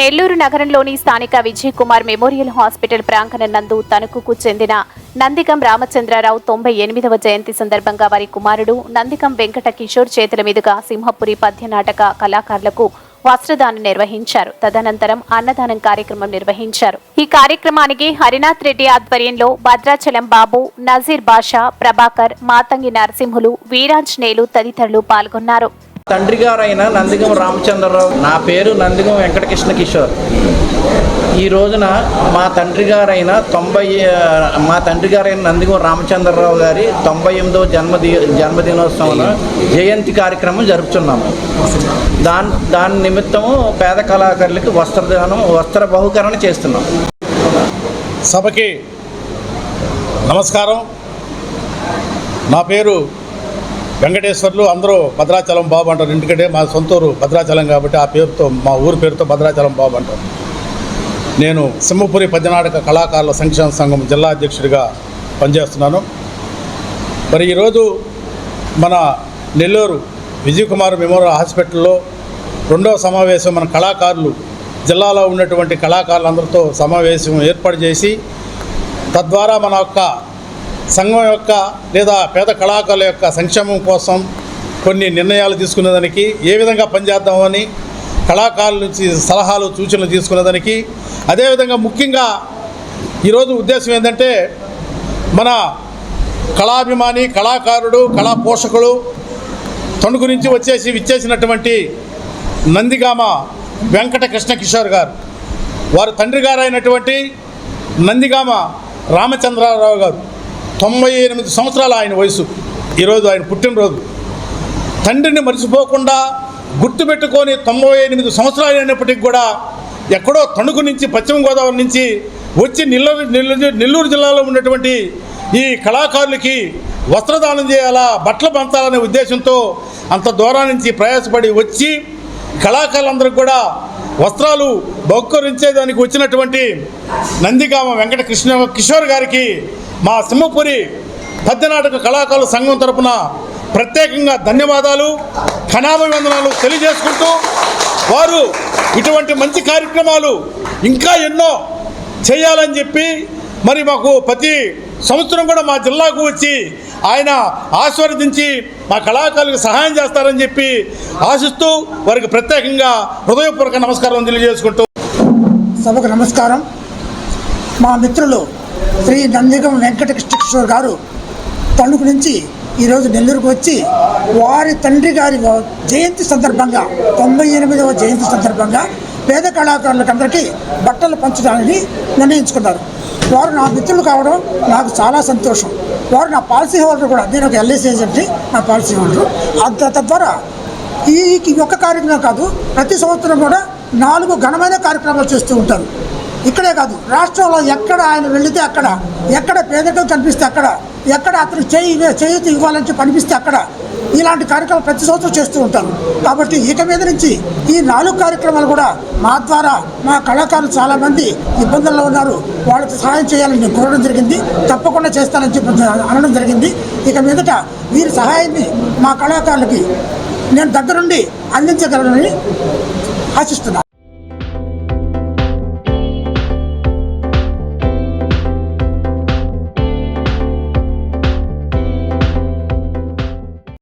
నెల్లూరు నగరంలోని స్థానిక Vijay Kumar memorial hospital ప్రాంగణం నందు తణుకుకు చెందిన నందికం రామచంద్రరావు తొంభై ఎనిమిదవ జయంతి సందర్భంగా వారి కుమారుడు నందికం వెంకట కిషోర్ చేతుల మీదుగా సింహపురి పద్య నాటక కళాకారులకు వస్త్రదానం నిర్వహించారు. తదనంతరం అన్నదానం కార్యక్రమం నిర్వహించారు. ఈ కార్యక్రమానికి హరినాథ్ రెడ్డి ఆధ్వర్యంలో భద్రాచలం బాబు నజీర్ బాషా ప్రభాకర్ మాతంగి నరసింహులు వీరాంజనేయులు తదితరులు పాల్గొన్నారు. తండ్రి గారైన నందిగం రామచంద్రరావు నా పేరు నందిగం వెంకటకృష్ణ కిషోర్. ఈ రోజున మా తండ్రి గారైన తొంభై మా తండ్రి గారైన నందిగం రామచంద్రరావు గారి తొంభై ఎనిమిదవ జన్మది జన్మదినోత్సవం జయంతి కార్యక్రమం జరుపుతున్నాము దాని దాని నిమిత్తము పేద కళాకారులకు వస్త్రదానం వస్త్ర బహుకరణ చేస్తున్నాం. సభకి నమస్కారం. నా పేరు వెంకటేశ్వర్లు అందరూ భద్రాచలం బాబు అంటారు. ఎందుకంటే మా సొంతూరు భద్రాచలం కాబట్టి ఆ పేరుతో మా ఊరి పేరుతో భద్రాచలం బాబు అంటారు. నేను సింహపురి పద్యనాటక కళాకారుల సంక్షేమ సంఘం జిల్లా అధ్యక్షుడిగా పనిచేస్తున్నాను. మరి ఈరోజు మన నెల్లూరు విజయ్ కుమార్ మెమోరియల్ హాస్పిటల్లో రెండవ సమావేశం మన కళాకారులు జిల్లాలో ఉన్నటువంటి కళాకారులందరితో సమావేశం ఏర్పాటు చేసి తద్వారా మన యొక్క సంఘం యొక్క లేదా పేద కళాకారుల యొక్క సంక్షేమం కోసం కొన్ని నిర్ణయాలు తీసుకునేదానికి ఏ విధంగా పనిచేద్దామని కళాకారుల నుంచి సలహాలు సూచనలు తీసుకునేదానికి. అదేవిధంగా ముఖ్యంగా ఈరోజు ఉద్దేశం ఏంటంటే మన కళాభిమాని కళాకారుడు కళా పోషకుడు తణుకు నుంచి వచ్చేసి విచ్చేసినటువంటి నందిగామ వెంకట కృష్ణ కిషోర్ గారు. వారు తండ్రి గారు అయినటువంటి నందిగామ రామచంద్రారావు గారు. తొంభై ఎనిమిది సంవత్సరాల ఆయన వయసు. ఈరోజు ఆయన పుట్టినరోజు. తండ్రిని మర్చిపోకుండా గుర్తుపెట్టుకొని తొంభై ఎనిమిది సంవత్సరాలు అయినప్పటికీ కూడా ఎక్కడో తణుకు నుంచి పశ్చిమ గోదావరి నుంచి వచ్చి నెల్లూరు నెల్లూరు నెల్లూరు జిల్లాలో ఉన్నటువంటి ఈ కళాకారులకి వస్త్రదానం చేయాలా బట్టలు పంచాలనే ఉద్దేశంతో అంత దూరం నుంచి ప్రయాసపడి వచ్చి కళాకారులందరికీ కూడా వస్త్రాలు బహుకరించేదానికి వచ్చినటువంటి నందిగామ వెంకట కృష్ణ కిషోర్ గారికి మా సింహపురి పద్యనాటక కళాకారుల సంఘం తరపున ప్రత్యేకంగా ధన్యవాదాలు ఘనాభివందనాలు తెలియజేసుకుంటూ వారు ఇటువంటి మంచి కార్యక్రమాలు ఇంకా ఎన్నో చేయాలని చెప్పి మరి మాకు ప్రతి సంవత్సరం కూడా మా జిల్లాకు వచ్చి ఆయన ఆశీర్వదించి మా కళాకారులకు సహాయం చేస్తారని చెప్పి ఆశిస్తూ వారికి ప్రత్యేకంగా హృదయపూర్వక నమస్కారం తెలియజేసుకుంటూ సభకు నమస్కారం. మా మిత్రులు శ్రీ నందిగం వెంకట కృష్ణకిషోర్ గారు తణుకు నుంచి ఈరోజు నెల్లూరుకు వచ్చి వారి తండ్రి గారి జయంతి సందర్భంగా తొంభై ఎనిమిదవ జయంతి సందర్భంగా పేద కళాకారులకందరికీ బట్టలు పంచడానికి నిర్ణయించుకున్నారు. వారు నా మిత్రులు కావడం నాకు చాలా సంతోషం. వారు నా పాలసీ హోల్డర్ కూడా. నేను ఒక ఎల్ఐసి ఏజెంట్ని నా పాలసీ హోల్డర్. అంత తద్వారా ఈ ఈ ఒక్క కార్యక్రమం కాదు ప్రతి సంవత్సరం కూడా నాలుగు ఘనమైన కార్యక్రమాలు చేస్తూ ఉంటారు. ఇక్కడే కాదు రాష్ట్రంలో ఎక్కడ ఆయన వెళితే అక్కడ ఎక్కడ పేదరికం కనిపిస్తే అక్కడ ఎక్కడ అతను చేయి చేయూత ఇవ్వాలని చెప్పి అక్కడ ఇలాంటి కార్యక్రమాలు ప్రతి సంవత్సరం చేస్తూ ఉంటారు కాబట్టి ఇక మీద నుంచి ఈ నాలుగు కార్యక్రమాలు కూడా మా ద్వారా మా కళాకారులు చాలామంది ఇబ్బందుల్లో ఉన్నారు. వాళ్ళకి సహాయం చేయాలని నేను కోరడం జరిగింది. తప్పకుండా చేస్తానని చెప్పి అనడం జరిగింది. ఇక మీదట వీరి సహాయాన్ని మా కళాకారులకి నేను దగ్గరుండి అందించగలనని ఆశిస్తున్నాను.